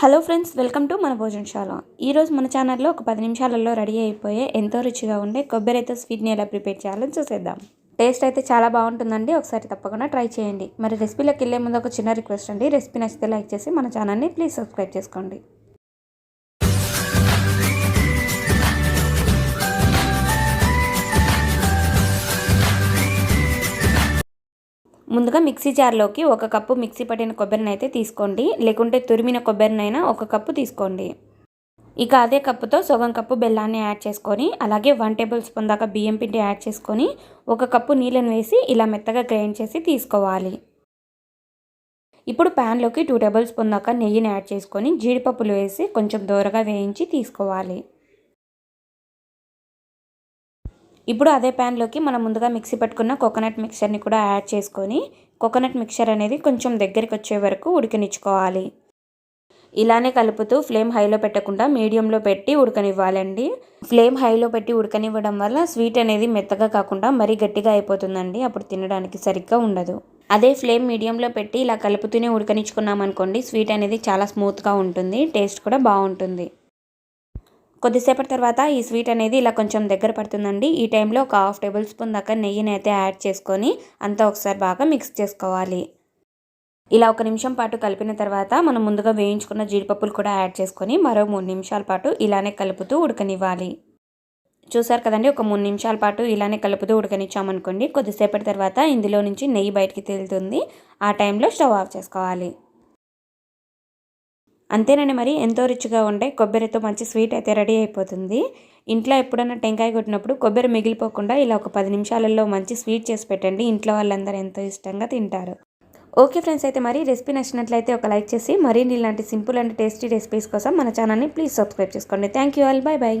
Hello friends welcome to మన భోజనశాల. ఈరోజు మన ఛానల్లో ఒక పది నిమిషాలలో రెడీ అయిపోయే ఎంతో రుచిగా ఉండే కొబ్బరితో స్వీట్ని ఎలా ప్రిపేర్ చేయాలో చూసేద్దాం. టేస్ట్ అయితే చాలా బాగుంటుందండి ఒకసారి తప్పకుండా ట్రై చేయండి. మరి రెసిపీలోకి వెళ్ళే ముందు ఒక చిన్న రిక్వెస్ట్ అండి. రెసిపీ నచ్చితే లైక్ చేసి మన ఛానల్ని ప్లీజ్ సబ్స్క్రైబ్ చేసుకోండి. ముందుగా మిక్సీ జార్లోకి ఒక కప్పు మిక్సీ పట్టిన కొబ్బరిని అయితే తీసుకోండి. లేకుంటే తురిమిన కొబ్బరినైనా ఒక కప్పు తీసుకోండి. ఇక అదే కప్పుతో సగం కప్పు బెల్లాన్ని యాడ్ చేసుకొని అలాగే వన్ టేబుల్ స్పూన్ దాకా బియ్యం పిండి యాడ్ చేసుకొని ఒక కప్పు నీళ్ళని వేసి ఇలా మెత్తగా గ్రైండ్ చేసి తీసుకోవాలి. ఇప్పుడు ప్యాన్లోకి టూ టేబుల్ స్పూన్ దాకా నెయ్యిని యాడ్ చేసుకొని జీడిపప్పులు వేసి కొంచెం దూరగా వేయించి తీసుకోవాలి. ఇప్పుడు అదే ప్యాన్లోకి మనం ముందుగా మిక్సీ పట్టుకున్న కోకోనట్ మిక్చర్ని కూడా యాడ్ చేసుకొని కోకోనట్ మిక్చర్ అనేది కొంచెం దగ్గరికి వచ్చే వరకు ఉడికనిచ్చుకోవాలి. ఇలానే కలుపుతూ ఫ్లేమ్ హైలో పెట్టకుండా మీడియంలో పెట్టి ఉడకనివ్వాలండి. ఫ్లేమ్ హైలో పెట్టి ఉడకనివ్వడం వల్ల స్వీట్ అనేది మెత్తగా కాకుండా మరీ గట్టిగా అయిపోతుందండి. అప్పుడు తినడానికి సరిగ్గా ఉండదు. అదే ఫ్లేమ్ మీడియంలో పెట్టి ఇలా కలుపుతూనే ఉడకనిచ్చుకున్నాం అనుకోండి స్వీట్ అనేది చాలా స్మూత్గా ఉంటుంది. టేస్ట్ కూడా బాగుంటుంది. కొద్దిసేపటి తర్వాత ఈ స్వీట్ అనేది ఇలా కొంచెం దగ్గర పడుతుందండి. ఈ టైంలో ఒక హాఫ్ టేబుల్ స్పూన్ దాకా నెయ్యిని అయితే యాడ్ చేసుకొని అంతా ఒకసారి బాగా మిక్స్ చేసుకోవాలి. ఇలా ఒక నిమిషం పాటు కలిపిన తర్వాత మనం ముందుగా వేయించుకున్న జీడిపప్పులు కూడా యాడ్ చేసుకొని మరో మూడు నిమిషాల పాటు ఇలానే కలుపుతూ ఉడకనివ్వాలి. చూసారు కదండి ఒక మూడు నిమిషాల పాటు ఇలానే కలుపుతూ ఉడకనిచ్చామనుకోండి కొద్దిసేపటి తర్వాత ఇందులో నుంచి నెయ్యి బయటికి తేలుతుంది. ఆ టైంలో స్టవ్ ఆఫ్ చేసుకోవాలి. అంతేనండి మరి. ఎంతో రుచిగా ఉండే కొబ్బరితో మంచి స్వీట్ అయితే రెడీ అయిపోతుంది. ఇంట్లో ఎప్పుడైనా టెంకాయ కొట్టినప్పుడు కొబ్బరి మిగిలిపోకుండా ఇలా ఒక పది నిమిషాలలో మంచి స్వీట్ చేసి పెట్టండి. ఇంట్లో వాళ్ళందరూ ఎంతో ఇష్టంగా తింటారు. ఓకే ఫ్రెండ్స్ అయితే మరి రెసిపీ నచ్చినట్లయితే ఒక లైక్ చేసి మరిన్ని ఇలాంటి సింపుల్ అండ్ టేస్టీ రెసిపీస్ కోసం మన ఛానల్ని ప్లీజ్ సబ్స్క్రైబ్ చేసుకోండి. Thank you all. Bye bye